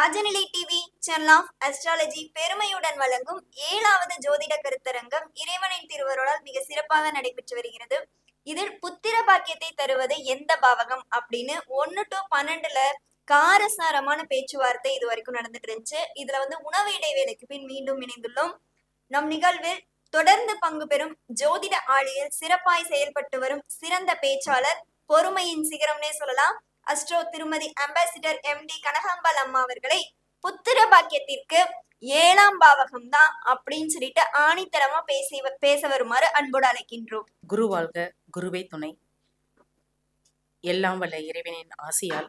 Rajanilai TV channel of astrology பெருமையுடன் வழங்கும் ஏழாவது ஜோதிட கருத்தரங்கம் இறைவனின் திருவருளால் மிக சிறப்பாக நடைபெற்று வருகிறது. இதில் புத்திர பாக்கியத்தை தருவது எந்த பாவகம் அப்படின்னு ஒன்னு டு பன்னெண்டுல காரசாரமான பேச்சுவார்த்தை இது வரைக்கும் நடந்துட்டு இருந்துச்சு. இதுல வந்து உணவு இடைவேளைக்கு பின் மீண்டும் இணைந்துள்ளோம். நம் நிகழ்வில் தொடர்ந்து பங்கு பெறும் ஜோதிட ஆளியில் சிறப்பாய் செயல்பட்டு வரும் சிறந்த பேச்சாளர் பொறுமையின் சிகரம்னே சொல்லலாம். அஸ்ட்ரோ திருமதி அம்பாசிடர் எம்டி கனகாம்பாள் அம்மா அவர்களை புத்திர பாக்கியத்திற்கு ஏழாம் பாவகம் தான் அப்படின்னு சொல்லிட்டு ஆணித்தரமா பேசி பேச வருமாறு அன்போடு அழைக்கின்றோம். குரு வாழ்க குருவே துணை. எல்லாம் வல்ல இறைவனின் ஆசியால்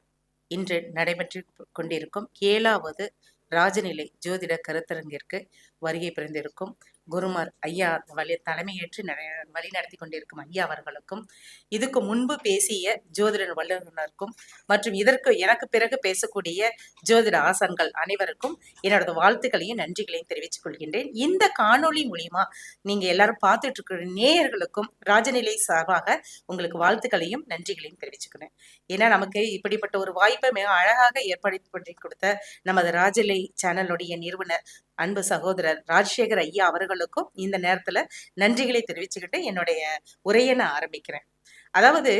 இன்று நடைபெற்று கொண்டிருக்கும் ஏழாவது ராஜநிலை ஜோதிட கருத்தரங்கிற்கு வருகை பிறந்திருக்கும் குருமார் ஐயா வழி தலைமையேற்று நட வழி நடத்தி கொண்டிருக்கும் ஐயா அவர்களுக்கும் இதுக்கு முன்பு பேசிய ஜோதிட வல்லுநருக்கும் மற்றும் இதற்கு எனக்கு பிறகு பேசக்கூடிய ஜோதிட ஆசன்கள் அனைவருக்கும் என்னோட வாழ்த்துக்களையும் நன்றிகளையும் தெரிவித்துக் கொள்கின்றேன். இந்த காணொளி மூலியமா நீங்க எல்லாரும் பார்த்துட்டு இருக்கிற நேயர்களுக்கும் ராஜநிலை சார்பாக உங்களுக்கு வாழ்த்துக்களையும் நன்றிகளையும் தெரிவிச்சுக்கிறேன். ஏன்னா நமக்கு இப்படிப்பட்ட ஒரு வாய்ப்பை மிக அழகாக ஏற்படுத்தி கொடுத்த நமது ராஜநிலை சேனலுடைய நிறுவனர் அன்பு சகோதரர் ராஜசேகர் ஐயா அவர்களுக்கும் இந்த நேரத்துல நன்றிகளை தெரிவிச்சுக்கிட்டு என்னுடைய உரையை நான் ஆரம்பிக்கிறேன். அதாவது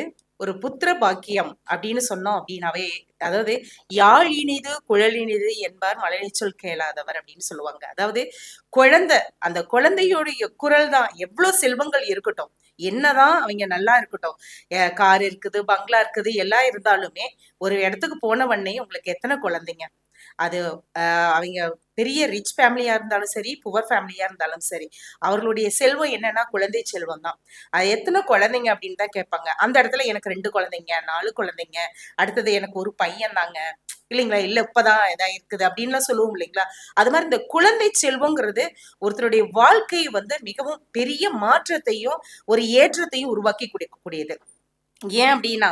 ஒரு புத்திர பாக்கியம் அப்படின்னு சொன்னோம் அப்படின்னாவே அதாவது யாழ் இனிது குழல் இனிது என்பார் மலைச்சொல் கேளாதவர் அப்படின்னு சொல்லுவாங்க. அதாவது குழந்தை அந்த குழந்தையோடைய குரல் தான் எவ்வளவு செல்வங்கள் இருக்கட்டும். என்னதான் அவங்க நல்லா இருக்கட்டும். கார் இருக்குது பங்களா இருக்குது எல்லாம் இருந்தாலுமே ஒரு இடத்துக்கு போன உடனே உங்களுக்கு எத்தனை குழந்தைங்க? அது அவங்க பெரிய ரிச் ஃபேமிலியா இருந்தாலும் சரி புவர் ஃபேமிலியா இருந்தாலும் சரி அவர்களுடைய செல்வம் என்னன்னா குழந்தை செல்வம் தான். அது எத்தனை குழந்தைங்க அப்படின்னு தான் கேட்பாங்க. அந்த இடத்துல எனக்கு ரெண்டு குழந்தைங்க நாலு குழந்தைங்க அடுத்தது எனக்கு ஒரு பையன் தாங்க. இல்லைங்களா? இல்ல இப்பதான் இதா இருக்குது அப்படின்லாம் சொல்லுவோம் இல்லைங்களா? அது மாதிரி இந்த குழந்தை செல்வங்கிறது ஒருத்தருடைய வாழ்க்கை வந்து மிகவும் பெரிய மாற்றத்தையும் ஒரு ஏற்றத்தையும் உருவாக்கி கொடுக்கக்கூடியது. ஏன் அப்படின்னா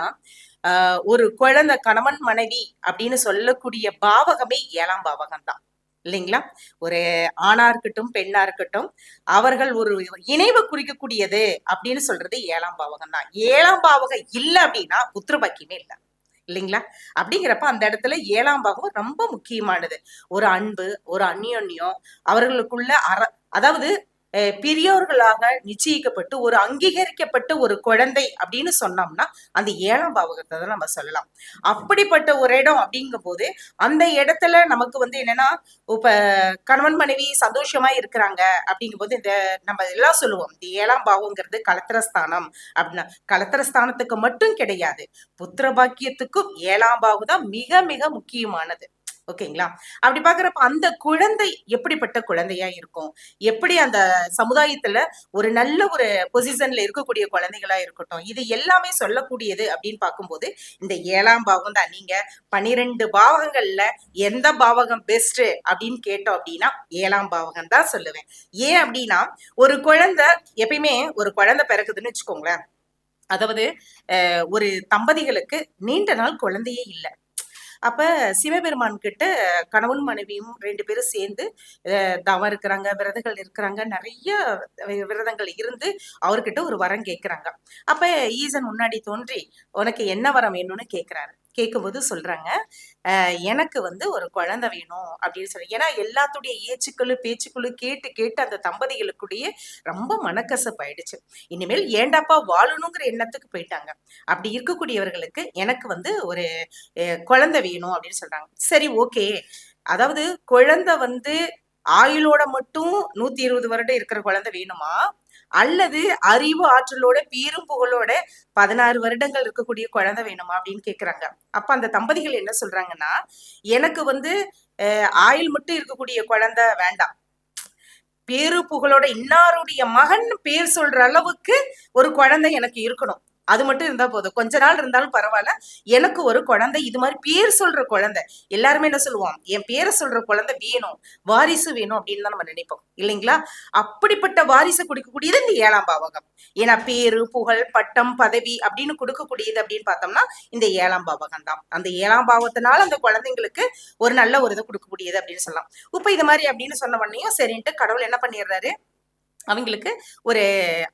ஒரு குழந்தை கணவன் மனைவி அப்படின்னு சொல்லக்கூடிய பாவகமே ஏழாம் பாவகம் தான் இல்லைங்களா? ஒரு ஆணா இருக்கட்டும் பெண்ணா இருக்கட்டும் அவர்கள் ஒரு இணைவு குறிக்கக்கூடியது அப்படின்னு சொல்றது ஏழாம் பாவகம் தான். ஏழாம் பாவகம் இல்லை அப்படின்னா புத்திர பாக்கியமே இல்லை. இல்லைங்களா? அப்படிங்கிறப்ப அந்த இடத்துல ஏழாம் பாகம் ரொம்ப முக்கியமானது. ஒரு அன்பு ஒரு அந்யோன்யம் அவர்களுக்குள்ள அற அதாவது பெரியோர்களாக நிச்சயிக்கப்பட்டு ஒரு அங்கீகரிக்கப்பட்ட ஒரு குழந்தை அப்படின்னு சொன்னோம்னா அந்த ஏழாம் பாவகத்தை தான் நம்ம சொல்லலாம். அப்படிப்பட்ட ஒரு இடம் அப்படிங்கும் போது அந்த இடத்துல நமக்கு வந்து என்னன்னா இப்ப கணவன் மனைவி சந்தோஷமா இருக்கிறாங்க அப்படிங்கும் போது இந்த நம்ம எல்லாம் சொல்லுவோம் இந்த ஏழாம் பாவங்கிறது கலத்திரஸ்தானம் அப்படின்னா கலத்திரஸ்தானத்துக்கு மட்டும் கிடையாது. புத்திர பாக்கியத்துக்கும் ஏழாம் பாவம் தான் மிக மிக முக்கியமானது. ஓகேங்களா? அப்படி பாக்குறப்ப அந்த குழந்தை எப்படிப்பட்ட குழந்தையா இருக்கும்? எப்படி அந்த சமுதாயத்துல ஒரு நல்ல ஒரு பொசிஷன்ல இருக்கக்கூடிய குழந்தைகளா இருக்கட்டும் இது எல்லாமே சொல்லக்கூடியது அப்படின்னு பார்க்கும்போது இந்த ஏழாம் பாவம் தான். நீங்க பனிரெண்டு பாவகங்கள்ல எந்த பாவகம் பெஸ்ட் அப்படின்னு கேட்டோம் அப்படின்னா ஏழாம் பாவகம் தான் சொல்லுவேன். ஏன் அப்படின்னா ஒரு குழந்தை எப்பயுமே ஒரு குழந்தை பிறக்குதுன்னு வச்சுக்கோங்களேன். அதாவது ஒரு தம்பதிகளுக்கு நீண்ட நாள் குழந்தையே இல்லை. அப்ப சிவபெருமான் கிட்ட கணவன் மனைவியும் ரெண்டு பேரும் சேர்ந்து தவம் இருக்கிறாங்க விரதங்கள் இருக்கிறாங்க நிறைய விரதங்கள் இருந்து அவர்கிட்ட ஒரு வரம் கேட்கிறாங்க அப்ப ஈசன் முன்னாடி தோன்றி உனக்கு என்ன வரம் வேணும்னு கேட்கிறாரு கேட்கும்போது சொல்றாங்க எனக்கு வந்து ஒரு குழந்தை வேணும் அப்படின்னு சொல்லி. ஏன்னா எல்லாத்துடைய ஏச்சுக்களு பேச்சுக்களும் கேட்டு கேட்டு அந்த தம்பதிகளுக்குடைய ரொம்ப மனக்கசப்பாயிடுச்சு. இனிமேல் ஏண்டாப்பா வாழணுங்கிற எண்ணத்துக்கு போயிட்டாங்க. அப்படி இருக்கக்கூடியவர்களுக்கு எனக்கு வந்து ஒரு குழந்தை வேணும் அப்படின்னு சொல்றாங்க. சரி ஓகே. அதாவது குழந்தை வந்து ஆயுளோட மட்டும் நூத்தி இருபது வருடம் இருக்கிற குழந்தை வேணுமா? அல்லது அறிவு ஆற்றலோட பீரும் புகழோட பதினாறு வருடங்கள் இருக்கக்கூடிய குழந்தை வேணுமா அப்படின்னு கேக்குறாங்க. அப்ப அந்த தம்பதிகள் என்ன சொல்றாங்கன்னா எனக்கு வந்து ஆயுள் மட்டும் இருக்கக்கூடிய குழந்தை வேண்டாம். பேரு புகழோட இன்னாருடைய மகன் பேர் சொல்ற அளவுக்கு ஒரு குழந்தை எனக்கு இருக்கணும். அது மட்டும் இருந்தா போதும். கொஞ்ச நாள் இருந்தாலும் பரவாயில்ல. எனக்கு ஒரு குழந்தை இது மாதிரி பேர் சொல்ற குழந்தை. எல்லாருமே என்ன சொல்லுவோம் என் பேரை சொல்ற குழந்தை வேணும். வாரிசு வேணும் அப்படின்னு தான் நம்ம நினைப்போம். இல்லைங்களா? அப்படிப்பட்ட வாரிசு கொடுக்கக்கூடியது இந்த ஏழாம் பாவகம். ஏன்னா பேரு புகழ் பட்டம் பதவி அப்படின்னு கொடுக்கக்கூடியது அப்படின்னு பார்த்தோம்னா இந்த ஏழாம் பாவகம் தான். அந்த ஏழாம் பாவத்தினால அந்த குழந்தைங்களுக்கு ஒரு நல்ல ஒரு இதை கொடுக்கக்கூடியது அப்படின்னு சொல்லலாம். இப்ப இது மாதிரி அப்படின்னு சொன்ன உடனேயும் சரின்ட்டு கடவுள் என்ன பண்ணிடுறாரு? அவங்களுக்கு ஒரு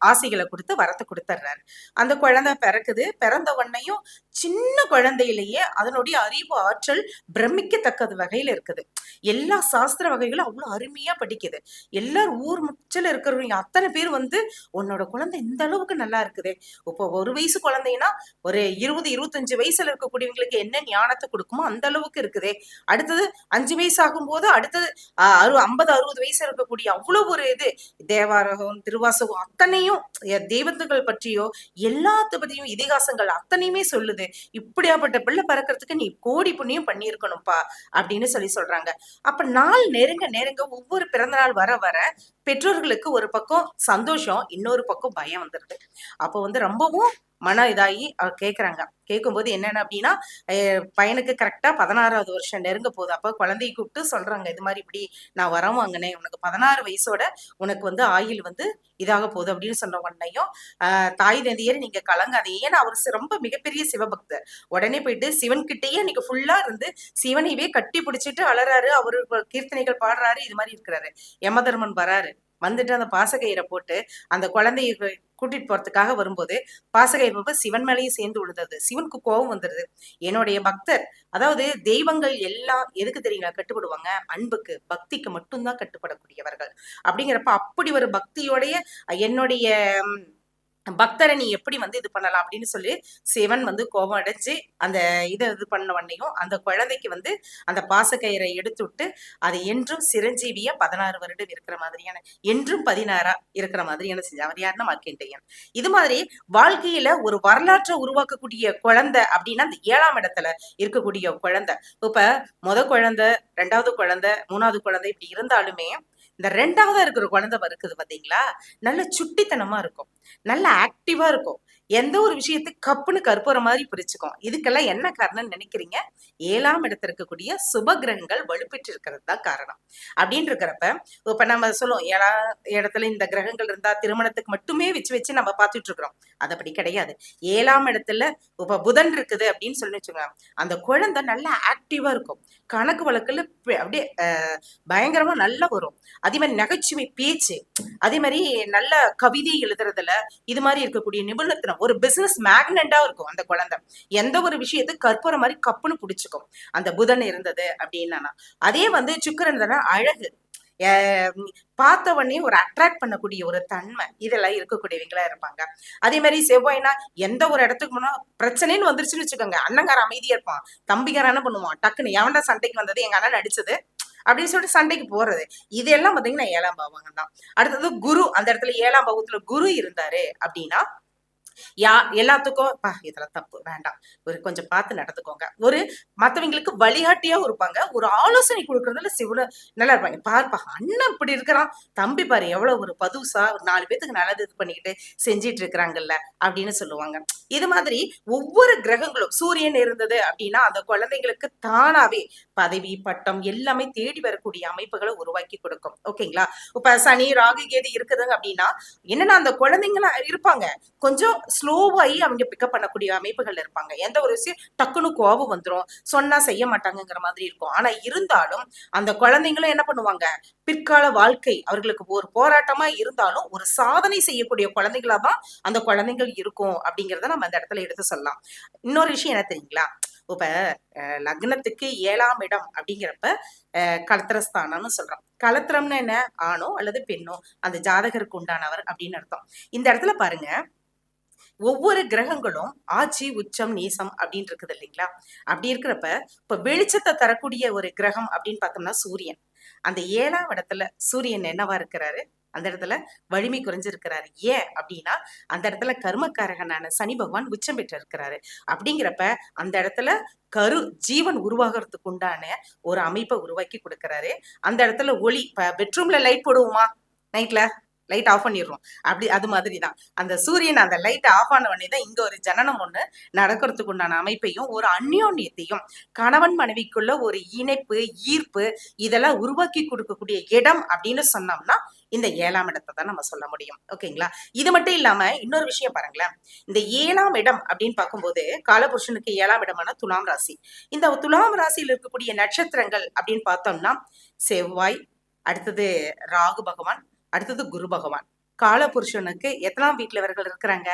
ஆசைகளை கொடுத்து வரத்தை கொடுத்துட்றாரு அந்த குழந்தை பிறக்குது. பிறந்த உடனேயும் சின்ன குழந்தையிலேயே அதனுடைய அறிவு ஆற்றல் பிரமிக்கத்தக்கது வகையில இருக்குது. எல்லா சாஸ்திர வகைகளும் அவ்வளோ அருமையா படிக்குது. எல்லாரும் ஊர் முச்சில இருக்கிறவங்க அத்தனை பேர் வந்து உன்னோட குழந்தை இந்த அளவுக்கு நல்லா இருக்குது. இப்போ ஒரு வயசு குழந்தைன்னா ஒரு இருபது இருபத்தஞ்சு வயசுல இருக்கக்கூடியவங்களுக்கு என்ன ஞானத்தை கொடுக்குமோ அந்த அளவுக்கு இருக்குதே. அடுத்தது அஞ்சு வயசு ஆகும்போது அடுத்தது அறு ஐம்பது அறுபது வயசு இருக்கக்கூடிய அவ்வளோ ஒரு இது தேவாரகம் திருவாசகம் அத்தனையும் எ- தெய்வத்துகள் பற்றியோ எல்லாத்த பத்தியும் இதிகாசங்கள் அத்தனையுமே சொல்லுது. இப்படியாப்பட்ட பிள்ளை பறக்கிறதுக்கு நீ கோடி புண்ணியம் பண்ணியிருக்கணும்ப்பா அப்படின்னு சொல்லி சொல்றாங்க. அப்ப நாள் நெருங்க நெருங்க ஒவ்வொரு பிறந்த நாள் வர வர பெற்றோர்களுக்கு ஒரு பக்கம் சந்தோஷம் இன்னொரு பக்கம் பயம் வந்துருது. அப்போ வந்து ரொம்பவும் மன இதாகி அவ கேட்குறாங்க கேட்கும்போது என்னென்ன அப்படின்னா பையனுக்கு கரெக்டாக பதினாறாவது வருஷம் நெருங்க போகுது. அப்போ குழந்தைய கூப்பிட்டு சொல்கிறாங்க இது மாதிரி இப்படி நான் வரம் வாங்கினேன். உனக்கு பதினாறு வயசோட உனக்கு வந்து ஆயில் வந்து இதாக போகுது அப்படின்னு சொன்ன உடனேயும் தாய் நதியர் நீங்கள் கலங்காது ஏன்னா அவர் ரொம்ப மிகப்பெரிய சிவபக்தர். உடனே போயிட்டு சிவன் கிட்டேயே இன்னைக்கு ஃபுல்லாக இருந்து சிவனையவே கட்டி பிடிச்சிட்டு அலறாரு அவர் கீர்த்தனைகள் பாடுறாரு. இது மாதிரி இருக்கிறாரு. யமதர்மன் வராரு. வந்துட்டு அந்த பாசகயிறை போட்டு அந்த குழந்தைய கூட்டிட்டு போறதுக்காக வரும்போது பாசகை போது சிவன் மேலேயும் சேர்ந்து விழுந்தது. சிவனுக்கு கோபம் வந்துடுது என்னுடைய பக்தர் அதாவது தெய்வங்கள் எல்லாம் எதுக்கு தெரியுங்களா? கட்டுப்படுவாங்க. அன்புக்கு பக்திக்கு மட்டும்தான் கட்டுப்படக்கூடியவர்கள். அப்படிங்கிறப்ப அப்படி ஒரு பக்தியோடைய என்னுடைய பக்தரை நீ எப்படி வந்து இது பண்ணலாம் அப்படின்னு சொல்லி சிவன் வந்து கோபம் அடைஞ்சு அந்த இதை இது பண்ண உடனேயும் அந்த குழந்தைக்கு வந்து அந்த பாசக்கயிறை எடுத்து விட்டு அது என்றும் சிரஞ்சீவியா பதினாறு வருடம் இருக்கிற மாதிரியான என்றும் பதினாறா இருக்கிற மாதிரியான செஞ்சு அவர் யாருன்னா மார்க்கெண்டையன் இது மாதிரி வாழ்க்கையில ஒரு வரலாற்றை உருவாக்கக்கூடிய குழந்தை அப்படின்னா அந்த ஏழாம் இடத்துல இருக்கக்கூடிய குழந்தை. இப்ப முத குழந்தை ரெண்டாவது குழந்தை மூணாவது குழந்தை இப்படி இருந்தாலுமே இந்த ரெண்டாவதா இருக்கிற குழந்தை இருக்குது பார்த்தீங்களா நல்ல சுட்டித்தனமா இருக்கும். நல்ல ஆக்டிவா இருக்கும். எந்த ஒரு விஷயத்தை கப்புன்னு கற்பூர மாதிரி பிரிச்சுக்கும். இதுக்கெல்லாம் என்ன காரணம்னு நினைக்கிறீங்க? ஏழாம் இடத்துல இருக்கக்கூடிய சுப கிரகங்கள் வலுப்பெற்று இருக்கிறது தான் காரணம். அப்படின்னு இருக்கிறப்ப இப்ப நம்ம சொல்லுவோம் ஏழா இடத்துல இந்த கிரகங்கள் இருந்தா திருமணத்துக்கு மட்டுமே வச்சு வச்சு நம்ம பார்த்துட்டு இருக்கிறோம். அது அப்படி கிடையாது. ஏழாம் இடத்துல இப்ப புதன் இருக்குது அப்படின்னு சொல்லி வச்சுக்கோங்க. அந்த குழந்தை நல்லா ஆக்டிவா இருக்கும். கணக்கு வழக்குல அப்படியே பயங்கரமா நல்லா வரும். அதே மாதிரி நகைச்சுவை பேச்சு அதே மாதிரி நல்ல கவிதை எழுதுறதுல இது மாதிரி இருக்கக்கூடிய நிபுணத்தினம் ஒரு பிசினஸ் மேக்னண்டா இருக்கும் அந்த குழந்தை. எந்த ஒரு விஷயத்தை கற்பூரம் மாதிரி கப்புன்னு பிடிச்சிக்கும். அந்த புதன் இருந்தது அப்படின்னா அதே வந்து சுக்கரன் தானே அழகு. பார்த்த உடனே ஒரு அட்ராக்ட் பண்ணக்கூடிய ஒரு தன்மை இதெல்லாம் இருக்கக்கூடியவங்களா இருப்பாங்க. அதே மாதிரி செவ்வாய்னா எந்த ஒரு இடத்துக்கு போனா பிரச்சனைன்னு வந்துருச்சுன்னு வச்சுக்கோங்க. அண்ணங்கார அமைதியா இருப்பான். தம்பிக்கார என்ன பண்ணுவான்? டக்குன்னு எவன்டா சண்டைக்கு வந்தது? எங்க அண்ணன் நடிச்சது? அப்படின்னு சொல்லிட்டு சண்டைக்கு போறது. இதெல்லாம் பாத்தீங்கன்னா ஏழாம் பாவங்க தான் அடுத்தது குரு. அந்த இடத்துல ஏழாம் பாவத்துல குரு இருந்தாரு அப்படின்னா யா எல்லாத்துக்கும் பா இதெல்லாம் தப்பு வேண்டாம். ஒரு கொஞ்சம் பார்த்து நடந்துக்கோங்க. ஒரு மத்தவங்களுக்கு வழிகாட்டியாவும் இருப்பாங்க. ஒரு ஆலோசனை கொடுக்கறதுல சிவன நல்லா இருப்பாங்க. பார்ப்பா அண்ணன் இப்படி இருக்கிறான். தம்பி பாரு எவ்வளவு ஒரு பதுசா ஒரு நாலு பேத்துக்கு நல்லது இது பண்ணிக்கிட்டு செஞ்சிட்டு இருக்கிறாங்கல்ல அப்படின்னு சொல்லுவாங்க. இது மாதிரி ஒவ்வொரு கிரகங்களும் சூரியன் இருந்தது அப்படின்னா அந்த குழந்தைங்களுக்கு தானாவே பதவி பட்டம் எல்லாமே தேடி வரக்கூடிய அமைப்புகளை உருவாக்கி கொடுக்கும். ஓகேங்களா இப்ப சனி ராகு கேது இருக்குதுங்க அப்படின்னா என்னன்னா அந்த குழந்தைங்களா இருப்பாங்க. கொஞ்சம் ஸ்லோவாகி அவங்க பிக்கப் பண்ணக்கூடிய அமைப்புகள் இருப்பாங்க. எந்த ஒரு விஷயம் டக்குன்னு கோபம் வந்துடும் சொன்னா செய்ய மாட்டாங்கங்கிற மாதிரி இருக்கும். ஆனா இருந்தாலும் அந்த குழந்தைங்களும் என்ன பண்ணுவாங்க? பிற்கால வாழ்க்கை அவர்களுக்கு ஒரு போராட்டமா இருந்தாலும் ஒரு சாதனை செய்யக்கூடிய குழந்தைகளா தான் அந்த குழந்தைகள் இருக்கும் அப்படிங்கிறத நம்ம அந்த இடத்துல எடுத்து சொல்லலாம். இன்னொரு விஷயம் என்ன தெரியுங்களா? இப்ப லக்னத்துக்கு ஏழாம் இடம் அப்படிங்கிறப்ப அஹ், கலத்திரஸ்தானம்னு சொல்றோம். கலத்திரம்னு என்ன? ஆணோ அல்லது பெண்ணோ? அந்த ஜாதகருக்கு உண்டானவர் அப்படின்னு அர்த்தம். இந்த இடத்துல பாருங்க. ஒவ்வொரு கிரகங்களும் ஆட்சி உச்சம் நீசம் அப்படின்னு இருக்குது இல்லைங்களா? அப்படி இருக்கிறப்ப இப்ப வெளிச்சத்தை தரக்கூடிய ஒரு கிரகம் அப்படின்னு பார்த்தோம்னா சூரியன். அந்த ஏழாம் இடத்துல சூரியன் என்னவா இருக்கிறாரு? அந்த இடத்துல வலிமை குறைஞ்சிருக்கிறாரு. ஏன் அப்படின்னா அந்த இடத்துல கர்மக்காரகனான சனி பகவான் உச்சம் பெற்று இருக்கிறாரு அப்படிங்கிறப்ப அந்த இடத்துல கரு ஜீவன் உருவாகிறதுக்கு உண்டான ஒரு அமைப்பை உருவாக்கி கொடுக்கறாரு. அந்த இடத்துல ஒளி இப்போ பெட்ரூம்ல லைட் போடுவோமா? நைட்ல லைட் ஆஃப் பண்ணிடுறோம். அப்படி அது மாதிரி தான் அந்த சூரியன் அந்த லைட் ஆஃப் ஆன உடனே தான் இங்க ஒரு ஜனனம் ஒண்ணு நடக்கிறதுக்கு உண்டான அமைப்பையும் ஒரு அந்யோன்யத்தையும் கணவன் மனைவிக்குள்ள ஒரு இணைப்பு ஈர்ப்பு இதெல்லாம் உருவாக்கி கொடுக்கக்கூடிய இடம் அப்படின்னு சொன்னோம்னா இந்த ஏழாம் இடத்தை தான் நம்ம சொல்ல முடியும். ஓகேங்களா? இது மட்டும் இல்லாம இன்னொரு விஷயம் பாருங்களேன். இந்த ஏழாம் இடம் அப்படின்னு பார்க்கும்போது காலபுருஷனுக்கு ஏழாம் இடமான துலாம் ராசி. இந்த துலாம் ராசியில் இருக்கக்கூடிய நட்சத்திரங்கள் அப்படின்னு பார்த்தோம்னா செவ்வாய் அடுத்தது ராகு பகவான் அடுத்தது குரு பகவான். காலபுருஷனுக்கு எத்தனாம் வீட்டுல இவர்கள் இருக்கிறாங்க?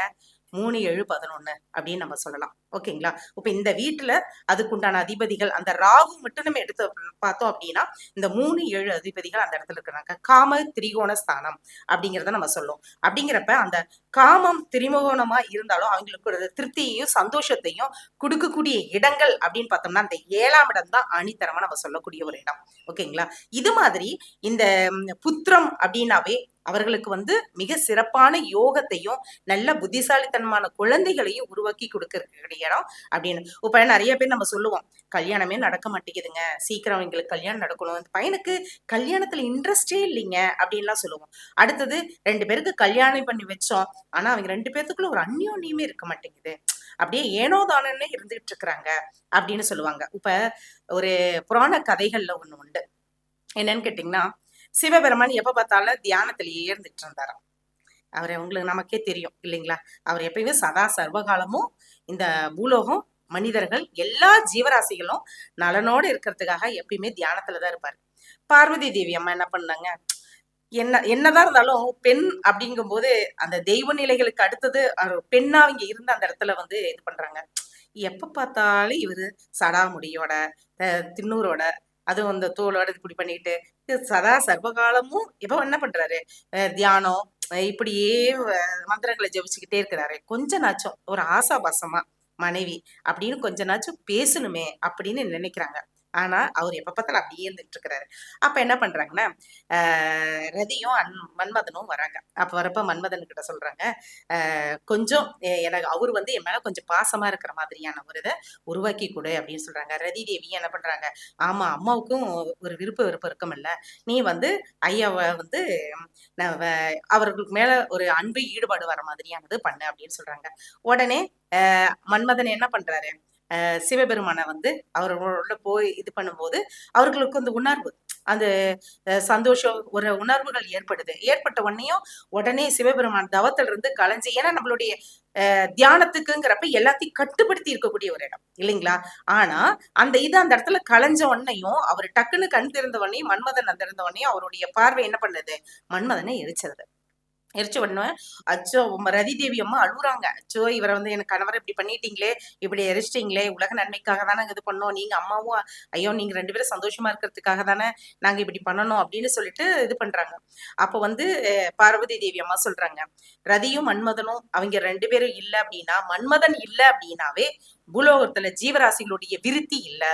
மூணு ஏழு பதினொன்னு அப்படின்னு நம்ம சொல்லலாம். ஓகேங்களா? இப்ப இந்த வீட்டுல அதுக்குண்டான அதிபதிகள் அந்த ராகு மட்டும் நம்ம எடுத்து பார்த்தோம் அப்படின்னா இந்த மூணு ஏழு அதிபதிகள் அந்த இடத்துல இருக்கிறாங்க. காம திரிகோண ஸ்தானம் அப்படிங்கிறத நம்ம சொல்லுவோம் அப்படிங்கிறப்ப அந்த காமம் திரிமுகோணமா இருந்தாலும் அவங்களுக்கு ஒரு திருப்தியையும் சந்தோஷத்தையும் கொடுக்கக்கூடிய இடங்கள் அப்படின்னு பார்த்தோம்னா அந்த ஏழாம் இடம் தான் அணித்தரமா நம்ம சொல்லக்கூடிய ஒரு இடம். ஓகேங்களா? இது மாதிரி இந்த புத்திரம் அப்படின்னாவே அவர்களுக்கு வந்து மிக சிறப்பான யோகத்தையும் நல்ல புத்திசாலித்தனமான குழந்தைகளையும் உருவாக்கி கொடுக்கக்கூடிய இடம் அப்படின்னு. இப்ப நிறைய பேர் நம்ம சொல்லுவோம் கல்யாணமே நடக்க மாட்டேங்குதுங்க. சீக்கிரம் எங்களுக்கு கல்யாணம் நடக்கணும். இந்த பையனுக்கு கல்யாணத்துல இன்ட்ரெஸ்டே இல்லைங்க அப்படின்லாம் சொல்லுவோம். அடுத்தது ரெண்டு பேருக்கு கல்யாணம் பண்ணி வச்சோம். ஆனா அவங்க ரெண்டு பேர்த்துக்குள்ள ஒரு அந்யோன்யமே இருக்க மாட்டேங்குது. அப்படியே ஏனோ தானே இருந்துகிட்டு இருக்கிறாங்க அப்படின்னு சொல்லுவாங்க. இப்ப ஒரு புராண கதைகள்ல ஒண்ணு உண்டு. என்னன்னு கேட்டீங்கன்னா சிவபெருமான் எப்ப பார்த்தாலும் தியானத்திலேயே இருந்துட்டு இருந்தாராம். அவர் உங்களுக்கு நமக்கே தெரியும் இல்லைங்களா? அவர் எப்பயுமே சதா சர்வகாலமும் இந்த பூலோகம் மனிதர்கள் எல்லா ஜீவராசிகளும் நலனோடு இருக்கிறதுக்காக எப்பயுமே தியானத்துல தான் இருப்பாரு. பார்வதி தேவி அம்மா என்ன பண்ணாங்க? என்ன என்னதான் இருந்தாலும் பெண் அப்படிங்கும் போது அந்த தெய்வ நிலைகளுக்கு அடுத்தது பெண்ணா அவங்க இருந்த அந்த இடத்துல வந்து இது பண்றாங்க. எப்ப பார்த்தாலும் இவரு சடாமுடியோட அஹ் திண்ணூரோட அதுவும் அந்த தோலோட இப்படி பண்ணிக்கிட்டு சதா சர்வகாலமும் இப்போ என்ன பண்றாரு? அஹ் தியானம் அஹ் இப்படியே மந்திரங்களை ஜபிச்சுக்கிட்டே இருக்கிறாரு. கொஞ்ச நாச்சும் ஒரு ஆசாபாசமா மனைவி அப்படின்னு கொஞ்ச நாச்சும் பேசணுமே அப்படின்னு நினைக்கிறாங்க. ஆனா அவர் எப்ப பார்த்தாலும் அப்படியே இருந்துட்டு இருக்கிறாரு. அப்ப என்ன பண்றாங்கன்னா ஆஹ் ரதியும் அன் மன்மதனும் வராங்க. அப்ப வரப்ப மன்மதன் கிட்ட சொல்றாங்க கொஞ்சம் எனக்கு அவர் வந்து என் மேல கொஞ்சம் பாசமா இருக்கிற மாதிரியான ஒரு இதை உருவாக்கி கொடு அப்படின்னு சொல்றாங்க. ரதி தேவி என்ன பண்றாங்க ஆமா அம்மாவுக்கும் ஒரு விருப்ப விருப்பம் இருக்கும்ல நீ வந்து ஐயாவை வந்து அவர்களுக்கு மேல ஒரு அன்பு ஈடுபாடு வர மாதிரியானது பண்ணு அப்படின்னு சொல்றாங்க. உடனே ஆஹ் மன்மதன் என்ன பண்றாரு சிவபெருமானை வந்து அவர்களோட போய் இது பண்ணும்போது அவர்களுக்கு அந்த உணர்வு. அந்த சந்தோஷம் ஒரு உணர்வுகள் ஏற்படுது. ஏற்பட்ட உடனேயும் உடனே சிவபெருமான் தவத்தில் இருந்து கலைஞ்சு ஏன்னா நம்மளுடைய அஹ், தியானத்துக்குங்கிறப்ப எல்லாத்தையும் கட்டுப்படுத்தி இருக்கக்கூடிய ஒரு இடம் இல்லைங்களா? ஆனா அந்த இது அந்த இடத்துல கலைஞ்ச உடனேயும் அவர் டக்குன்னு கண் திறந்த உடனே மன்மதன் அந்த இருந்த உடனே அவருடைய பார்வை என்ன பண்ணுது? மன்மதனை எரிச்சது. எரிச்ச உடனே அச்சோ ரதி தேவி அம்மா அழுகுறாங்க அச்சோ இவரை வந்து எனக்கு கணவரை இப்படி பண்ணிட்டீங்களே இப்படி எரிச்சிட்டீங்களே உலக நன்மைக்காக தானே இது பண்ணோம். நீங்க அம்மாவும் ஐயோ நீங்க ரெண்டு பேரும் சந்தோஷமா இருக்கிறதுக்காக தானே நாங்க இப்படி பண்ணணும் அப்படின்னு சொல்லிட்டு இது பண்றாங்க. அப்போ வந்து பார்வதி தேவி அம்மா சொல்றாங்க ரதியும் மன்மதனும் அவங்க ரெண்டு பேரும் இல்லை அப்படின்னா மன்மதன் இல்லை அப்படின்னாவே பூலோகத்துல ஜீவராசிகளுடைய விருத்தி இல்லை.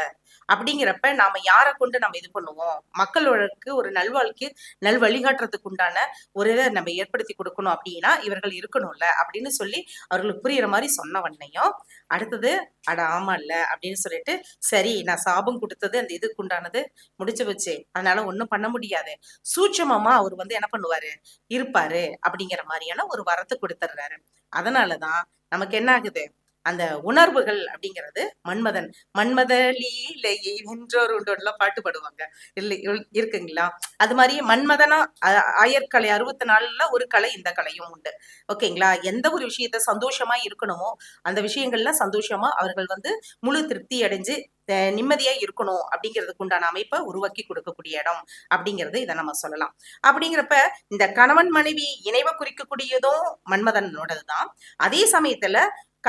அப்படிங்கிறப்ப நாம யாரை கொண்டு நம்ம இது பண்ணுவோம்? மக்களுக்கு ஒரு நல்வாழ்க்கை நல் வழிகாட்டுறதுக்கு உண்டான ஒரு இதை நம்ம ஏற்படுத்தி கொடுக்கணும் அப்படின்னா இவர்கள் இருக்கணும்ல அப்படின்னு சொல்லி அவர்களுக்கு புரியுற மாதிரி சொன்ன உடனேயும் அடுத்தது அட ஆமா இல்ல அப்படின்னு சொல்லிட்டு சரி நான் சாபம் கொடுத்தது அந்த இதுக்கு உண்டானது முடிச்சு போச்சு. அதனால ஒண்ணும் பண்ண முடியாது. சூட்சமமா அவர் வந்து என்ன பண்ணுவாரு? இருப்பாரு அப்படிங்கிற மாதிரியான ஒரு வரத்தை கொடுத்துடுறாரு. அதனாலதான் நமக்கு என்ன ஆகுது? அந்த உணர்வுகள் அப்படிங்கிறது மன்மதன். மன்மதலீலையை வென்றோர் உண்டோன்லாம் பாட்டு பாடுவாங்க. இல்லை இருக்குங்களா? அது மாதிரி மன்மதனா ஆயர்கலை அறுபத்தி நாலுல ஒரு கலை இந்த கலையும் உண்டு. ஓகேங்களா? எந்த ஒரு விஷயத்த சந்தோஷமா இருக்கணுமோ அந்த விஷயங்கள்ல சந்தோஷமா அவர்கள் வந்து முழு திருப்தி அடைஞ்சு நிம்மதியா இருக்கணும் அப்படிங்கிறதுக்கு உண்டான அமைப்பை உருவாக்கி கொடுக்கக்கூடிய இடம் அப்படிங்கிறது இதை நம்ம சொல்லலாம். அப்படிங்கிறப்ப இந்த கணவன் மனைவி இணைவை குறிக்கக்கூடியதும் மன்மதனோடதுதான். அதே சமயத்துல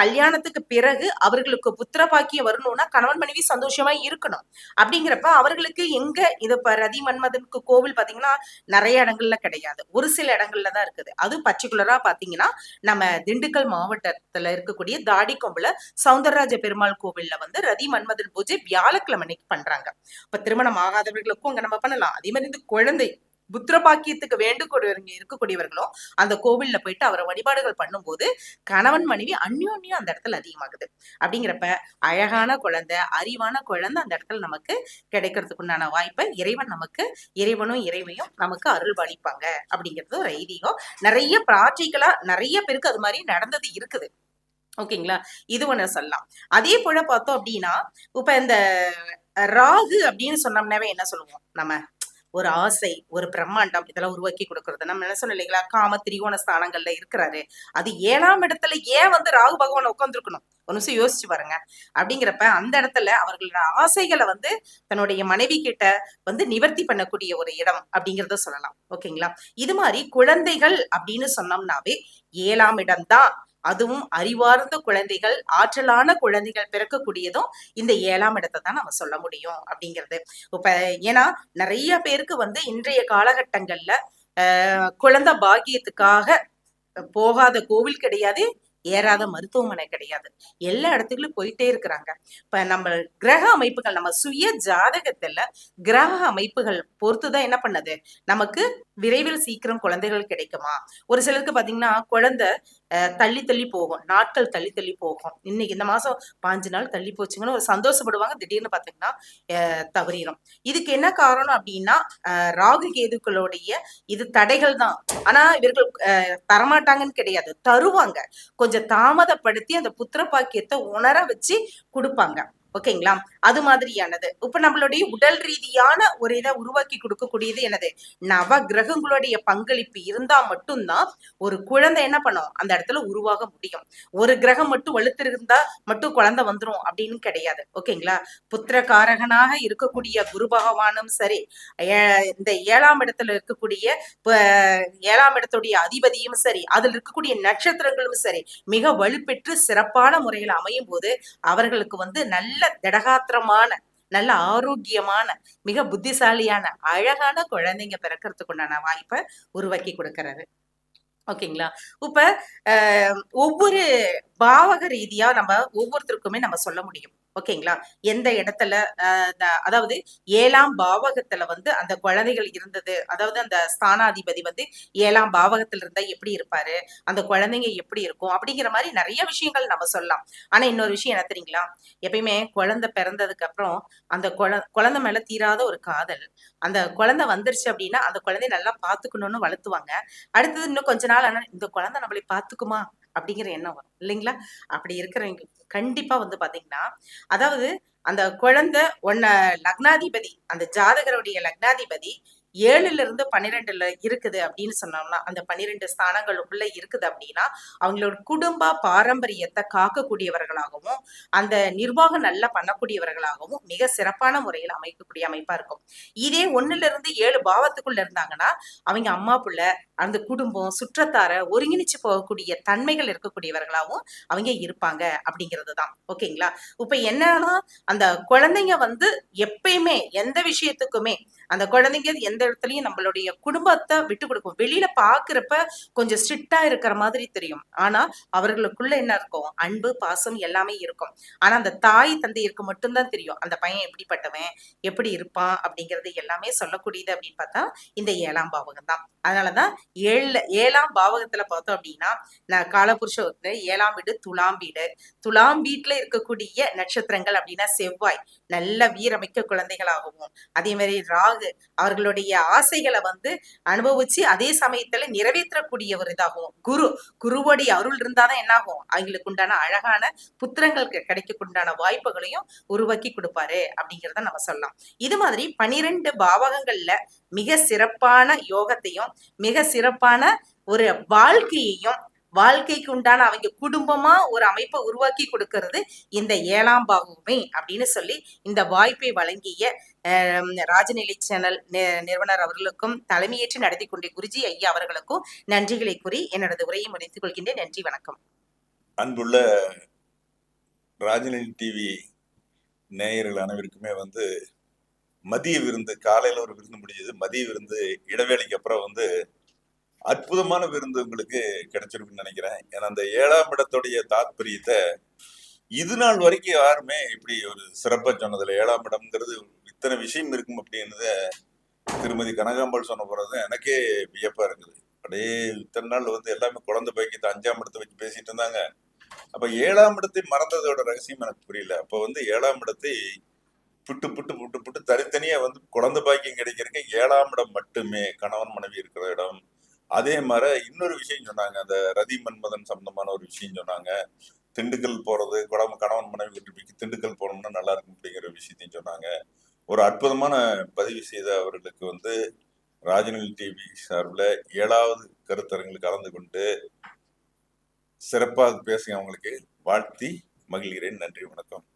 கல்யாணத்துக்கு பிறகு அவர்களுக்கு புத்திர பாக்கியம் வரணும்னா கணவன் மனைவி சந்தோஷமா இருக்கணும். அப்படிங்கிறப்ப அவர்களுக்கு எங்க இது இப்ப ரதி மன்மதனுக்கு கோவில் பாத்தீங்கன்னா நிறைய இடங்கள்ல கிடையாது. ஒரு சில இடங்கள்ல தான் இருக்குது. அது பர்டிகுலரா பாத்தீங்கன்னா நம்ம திண்டுக்கல் மாவட்டத்துல இருக்கக்கூடிய தாடிக்கொம்புல சவுந்தரராஜ பெருமாள் கோவில்ல வந்து ரதி மன்மதன் பூஜை வியாழக்கிழமை பண்றாங்க. இப்ப திருமணம் ஆகாதவர்களுக்கும் அங்க நம்ம பண்ணலாம். அதே மாதிரி இந்த குழந்தை புத்திர பாக்கியத்துக்கு வேண்டுகூடியவங்க இருக்கக்கூடியவர்களும் அந்த கோவில்ல போயிட்டு அவரை வழிபாடுகள் பண்ணும்போது கணவன் மனைவி அந்யோன்யம் அந்த இடத்துல அதிகமாகுது. அப்படிங்கிறப்ப அழகான குழந்தை அறிவான குழந்தை அந்த இடத்துல நமக்கு கிடைக்கிறதுக்கு உண்டான வாய்ப்பை இறைவன் நமக்கு இறைவனும் இறைவையும் நமக்கு அருள் பாலிப்பாங்க அப்படிங்கிறது ஒரு ஐதீகம். நிறைய பிரார்த்திகளா நிறைய பேருக்கு அது மாதிரி நடந்தது இருக்குது. ஓகேங்களா? இது ஒன்று சொல்லலாம். அதே போல பார்த்தோம் அப்படின்னா இப்ப இந்த ராகு அப்படின்னு சொன்னோம்னாவே என்ன சொல்லுவோம் நம்ம? ஒரு ஆசை ஒரு பிரம்மாண்டம் இதெல்லாம் உருவாக்கி கொடுக்கறது. நம்ம என்ன சொன்னோம் இல்லைங்களா? காம திரிகோண ஸ்தானங்கள்ல இருக்கிறாரு. அது ஏழாம் இடத்துல ஏன் வந்து ராகு பகவான் உட்காந்துருக்கணும் ஒரு நிமிஷம் யோசிச்சு பாருங்க. அப்படிங்கிறப்ப அந்த இடத்துல அவர்களோட ஆசைகளை வந்து தன்னுடைய மனைவி கிட்ட வந்து நிவர்த்தி பண்ணக்கூடிய ஒரு இடம் அப்படிங்கறத சொல்லலாம். ஓகேங்களா? இது மாதிரி குழந்தைகள் அப்படின்னு சொன்னோம்னாவே ஏழாம் இடம்தான். அதுவும் அறிவார்ந்த குழந்தைகள் ஆற்றலான குழந்தைகள் பிறக்கக்கூடியதும் இந்த ஏழாம் இடத்தை தான் நம்ம சொல்ல முடியும் அப்படிங்கிறது. இப்ப ஏன்னா நிறைய பேருக்கு வந்து இன்றைய காலகட்டங்கள்ல ஆஹ் குழந்தை பாக்கியத்துக்காக போகாத கோவில் கிடையாது ஏறாத மருத்துவமனை கிடையாது. எல்லா இடத்துக்குள்ள போயிட்டே இருக்கிறாங்க. இப்ப நம்ம கிரக அமைப்புகள் நம்ம சுய ஜாதகத்துல கிரக அமைப்புகள் பொறுத்துதான் என்ன பண்ணுது? நமக்கு விரைவில் சீக்கிரம் குழந்தைகள் கிடைக்குமா? ஒரு சிலருக்கு பாத்தீங்கன்னா குழந்தை தள்ளி தள்ளி போகும். நாட்கள் தள்ளி தள்ளி போகும். இன்னைக்கு இந்த மாசம் பாஞ்சு நாள் தள்ளி போச்சுங்கன்னு ஒரு சந்தோஷப்படுவாங்க. திடீர்னு பாத்தீங்கன்னா அஹ், தவறிடும் இதுக்கு என்ன காரணம் அப்படின்னா அஹ், ராகு கேதுக்களுடைய இது தடைகள் தான். ஆனா இவர்கள் அஹ், தரமாட்டாங்கன்னு கிடையாது. தருவாங்க. கொஞ்சம் தாமதப்படுத்தி அந்த புத்திர பாக்கியத்தை உணர வச்சு கொடுப்பாங்க. ஓகேங்களா? அது மாதிரியானது. இப்ப நம்மளுடைய உடல் ரீதியான ஒரு இதை உருவாக்கி கொடுக்கக்கூடியது என்னது? நவ கிரகங்களுடைய பங்களிப்பு இருந்தா மட்டும்தான் ஒரு குழந்தை என்ன பண்ணும்? அந்த இடத்துல உருவாக முடியும். ஒரு கிரகம் மட்டும் வலுத்திருந்தா மட்டும் குழந்தை வந்துரும் அப்படின்னு கிடையாது. ஓகேங்களா? புத்திரகாரகனாக இருக்கக்கூடிய குரு பகவானும் சரி ஏ- இந்த ஏழாம் இடத்துல இருக்கக்கூடிய ஏழாம் இடத்துடைய அதிபதியும் சரி அதில் இருக்கக்கூடிய நட்சத்திரங்களும் சரி மிக வலுப்பெற்று சிறப்பான முறையில் அமையும் போது அவர்களுக்கு வந்து நல்ல திடகாத்திரமான நல்ல ஆரோக்கியமான மிக புத்திசாலியான அழகான குழந்தைங்க பிறக்கிறதுக்கு உண்டான வாய்ப்பை உருவாக்கி கொடுக்கறாரு. ஓகேங்களா? இப்ப ஒவ்வொரு பாவக ரீதியா நம்ம ஒவ்வொருத்தருக்குமே நம்ம சொல்ல முடியும். ஓகேங்களா? எந்த இடத்துல அதாவது ஏழாம் பாவகத்துல வந்து அந்த குழந்தைகள் இருந்தது. அதாவது அந்த ஸ்தானாதிபதி வந்து ஏழாம் பாவகத்துல இருந்தா எப்படி இருப்பாரு? அந்த குழந்தைங்க எப்படி இருக்கும்? அப்படிங்கிற மாதிரி நிறைய விஷயங்கள் நம்ம சொல்லலாம். ஆனா இன்னொரு விஷயம் என்ன தெரியுங்களா? எப்பயுமே குழந்தை பிறந்ததுக்கு அப்புறம் அந்த குழ குழந்தை மேல தீராத ஒரு காதல். அந்த குழந்தை வந்துருச்சு அப்படின்னா அந்த குழந்தைய நல்லா பாத்துக்கணும்னு வளர்த்துவாங்க. அடுத்தது இன்னும் கொஞ்ச நாள் ஆனா இந்த குழந்தை நம்மளை பாத்துக்குமா? அப்படிங்கிற எண்ணம் வரும். இல்லைங்களா? அப்படி இருக்கிறவங்க கண்டிப்பா வந்து பாத்தீங்கன்னா அதாவது அந்த குழந்தை ஒன்ன லக்னாதிபதி அந்த ஜாதகருடைய லக்னாதிபதி ஏழுல இருந்து பன்னிரெண்டுல இருக்குது அப்படின்னு சொன்னோம்னா அந்த பன்னிரெண்டு ஸ்தானங்களுக்குள்ள இருக்குது அப்படின்னா அவங்களோட குடும்ப பாரம்பரியத்தை காக்கக்கூடியவர்களாகவும் அந்த நிர்வாகம் நல்லா பண்ணக்கூடியவர்களாகவும் மிக சிறப்பான முறையில் அமைக்கக்கூடிய அமைப்பா இருக்கும். இதே ஒண்ணுல இருந்து ஏழு பாவத்துக்குள்ள இருந்தாங்கன்னா அவங்க அம்மா பிள்ளை அந்த குடும்பம் சுற்றத்தார ஒருங்கிணைச்சு போகக்கூடிய தன்மைகள் இருக்கக்கூடியவர்களாகவும் அவங்க இருப்பாங்க அப்படிங்கிறது தான். ஓகேங்களா? இப்ப என்னன்னா அந்த குழந்தைங்க வந்து எப்பயுமே எந்த விஷயத்துக்குமே அந்த குழந்தைங்க எந்த இடத்துலயும் நம்மளுடைய குடும்பத்தை விட்டு கொடுக்கும். வெளியில பாக்குறப்ப கொஞ்சம் ஸ்ட்ரிக்டா இருக்கிற மாதிரி தெரியும். ஆனா அவர்களுக்குள்ள என்ன இருக்கும் அன்பு பாசம் எல்லாமே இருக்கும். ஆனா அந்த தாய் தந்தையிற்கு மட்டும்தான் தெரியும். அந்த பையன் எப்படிப்பட்டவன் எப்படி இருப்பான் அப்படிங்கிறது எல்லாமே சொல்லக்கூடியது அப்படின்னு பார்த்தா இந்த ஏழாம் பாவகம் தான். அதனாலதான் ஏழு ஏழாம் பாவகத்துல பார்த்தோம் அப்படின்னா நான் காலபுருஷ ஏழாம் வீடு துலாம் வீடு. துலாம் வீட்டுல இருக்கக்கூடிய நட்சத்திரங்கள் அப்படின்னா செவ்வாய். நல்ல வீரமிக்க குழந்தைகளாகவும் அதே மாதிரி ராகு அவர்களுடைய ஆசைகளை வந்து அனுபவிச்சு அதே சமயத்துல நிறைவேற்றக்கூடிய ஒரு இதாகும் குரு குருவுடைய அருள் இருந்தாதான் என்ன ஆகும் அவங்களுக்கு உண்டான அழகான புத்திரங்களுக்கு கிடைக்கக்குண்டான உண்டான வாய்ப்புகளையும் உருவாக்கி கொடுப்பாரு அப்படிங்கிறத நம்ம சொல்லலாம். இது மாதிரி பனிரெண்டு பாவகங்கள்ல மிக சிறப்பான யோகத்தையும் மிக சிறப்பான ஒரு வாழ்க்கையையும் வாழ்க்கைக்கு உண்டான அவங்க குடும்பமா ஒரு அமைப்பை உருவாக்கி கொடுக்கறது இந்த ஏழாம் பாவமே அப்படின்னு சொல்லி இந்த வாய்ப்பை வழங்கிய ராஜநிலை சேனல் நிறுவனர் அவர்களுக்கும் தலைமையேற்று நடத்தி கொண்ட குருஜி ஐயா அவர்களுக்கும் நன்றிகளை கூறி என்னோட உரையை முடித்துக் கொள்கின்றேன். நன்றி வணக்கம். அன்புள்ள ராஜநிலை டிவி நேயர்கள் அனைவருக்குமே வந்து மதிய விருந்து காலையில ஒரு விருந்து முடிஞ்சது. மதிய விருந்து இடைவேளைக்கு அப்புறம் வந்து அற்புதமான விருந்து உங்களுக்கு கிடைச்சிருக்குன்னு நினைக்கிறேன். ஏன்னா அந்த ஏழாம் இடத்துடைய தாத்பரியத்தை இது நாள் வரைக்கும் யாருமே இப்படி ஒரு சிறப்பாக சொன்னதில்லை. ஏழாம் இடம்ங்கிறது இத்தனை விஷயம் இருக்கும் அப்படின்றத திருமதி கனகாம்பாள் சொன்ன போறது எனக்கே வியப்பா இருக்குது. அப்படியே இத்தனை நாள் வந்து எல்லாமே குழந்தை பாக்கியத்தை அஞ்சாம் இடத்தை வச்சு பேசிட்டு இருந்தாங்க. அப்ப ஏழாம் இடத்தை மறந்ததோட ரகசியம் எனக்கு புரியல. அப்ப வந்து ஏழாம் இடத்தை புட்டு புட்டு புட்டு புட்டு தனித்தனியா வந்து குழந்தை பாக்கியம் கிடைக்கிறதுக்கு ஏழாம் இடம் மட்டுமே கணவன் மனைவி இருக்கிற இடம். அதே மாதிரி இன்னொரு விஷயம் சொன்னாங்க. அந்த ரதி மன்மதன் சம்பந்தமான ஒரு விஷயம் சொன்னாங்க. திண்டுக்கல் போறது குழம்பு கணவன் மனைவி விட்டு திண்டுக்கல் போனோம்னா நல்லா இருக்கும் அப்படிங்கிற விஷயத்தையும் சொன்னாங்க. ஒரு அற்புதமான பதிவு செய்த அவர்களுக்கு வந்து ராஜநிலை டிவி சார்பில் ஏழாவது கருத்தரங்கில் கலந்து கொண்டு சிறப்பாக பேசுங்க அவங்களுக்கு வாழ்த்தி மகிழ்கிறேன். நன்றி வணக்கம்.